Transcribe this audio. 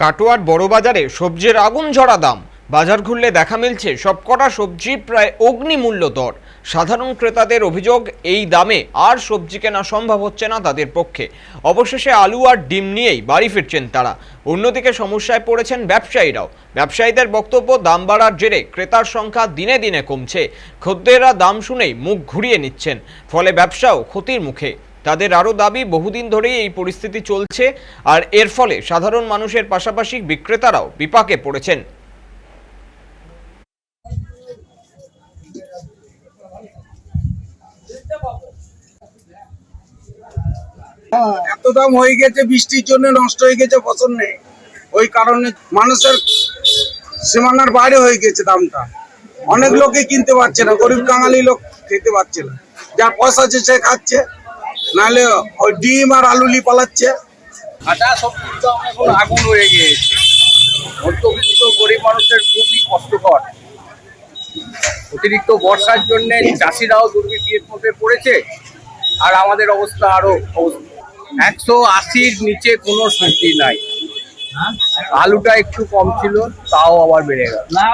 কাটোয়ার বড়বাজারে সবজির আগুন ঝরা দাম। বাজার ঘুরলে দেখা মিলছে সবকটা সবজি প্রায় অগ্নিমূল্য দর। সাধারণ ক্রেতাদের অভিযোগ, এই দামে আর সবজি কেনা সম্ভব হচ্ছে না তাদের পক্ষে। অবশেষে আলু আর ডিম নিয়েই বাড়ি ফিরছেন তারা। অন্যদিকে সমস্যায় পড়েছেন ব্যবসায়ীরাও। ব্যবসায়ীদের বক্তব্য, দাম বাড়ার জেরে ক্রেতার সংখ্যা দিনে দিনে কমছে। খদ্দেররা দাম শুনেই মুখ ঘুরিয়ে নিচ্ছেন, ফলে ব্যবসাও ক্ষতির মুখে। তাদের আরও দাবি, বহুদিন ধরেই এই পরিস্থিতি চলছে আর এর ফলে সাধারণ মানুষের পাশাপাশি বিক্রেতারাও বিপাকে পড়েছেন। এত দাম হয়ে গেছে, বৃষ্টির জন্য নষ্ট হয়ে গেছে ফসল নেই। ওই কারণে মানুষের সীমানার বাইরে হয়ে গেছে দামটা। অনেক লোকে কিনতে পারছে না, গরিব কাঙালি লোক খেতে পারছে না। যার পয়সা আছে সে খাচ্ছে। নাহলে ওই ডিম আর আলুলি পালাচ্ছে। এখন আগুন হয়ে গিয়েছে। মধ্যবিত্ত গরিব মানুষের খুবই কষ্টকর। অতিরিক্ত বর্ষার জন্য চাষিরাও দুর্নীতির মধ্যে পড়েছে। আর আমাদের অবস্থা আরও একশো আশির নিচে কোনো সবজি নাই। আলুটা একটু কম ছিল তাও আবার বেড়ে গেল।